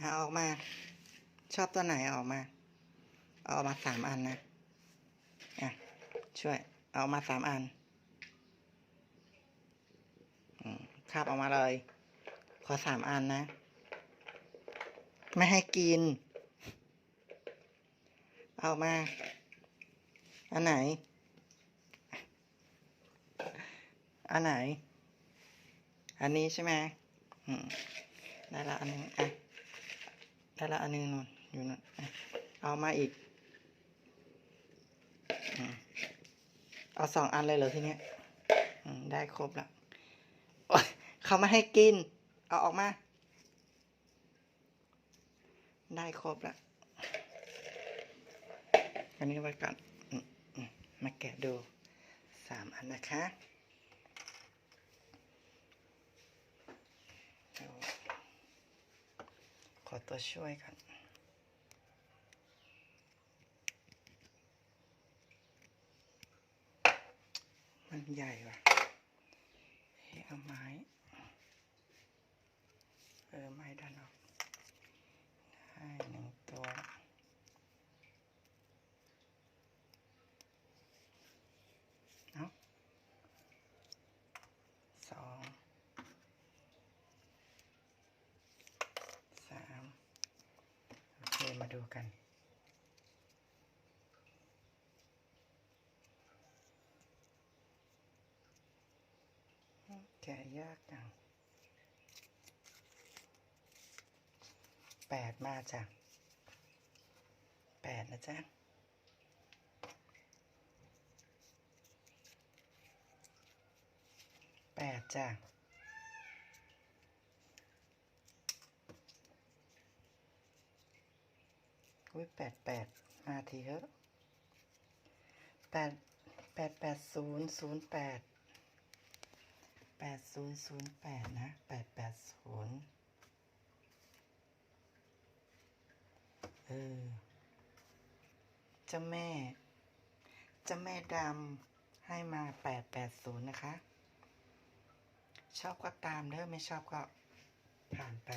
เอาออกมา ชอบตัวไหนออกมา เอาออกมาสามอันนะ อะ ช่วย เอาออกมาสามอันคาบออกมาเลย ขอสามอันนะ ไม่ให้กิน เอามา อันไหน อันไหน อันนี้ใช่ไหมได้ละอันนึงอะ ได้ละอันหนึงนู่นอยู่นู่นอะเอามาอีก เอาสองอันเลยเหรอทีเนี้ยได้ครบละเขาไม่ให้กิน เอาออกมา ได้ครบละอันนี้ไว้ก่อนมาแกะดูสามอันนะคะดู อตัวช่วยก่อนมันใหญ่ว่ะเฮ้เอาไม้ เออ ไม้ดันออกได้หนึ่งตัว เอาสอง สาม โอเค มา ดูกัน แกะยากจังแปดมาจ้ะแปดนะจ๊ะแปดจ้ะ อุ้ยแปดแปดมาทีเถอะแปดแปดแปดศูนย์ศูนย์แปดแปดศูนย์ศูนย์แปดนะแปดแปดศูนย์เออจ้าแม่จ้าแม่ดำให้มาแปดแปดศูนย์นะคะ ชอบก็ตามเด้อไม่ชอบก็ผ่านไป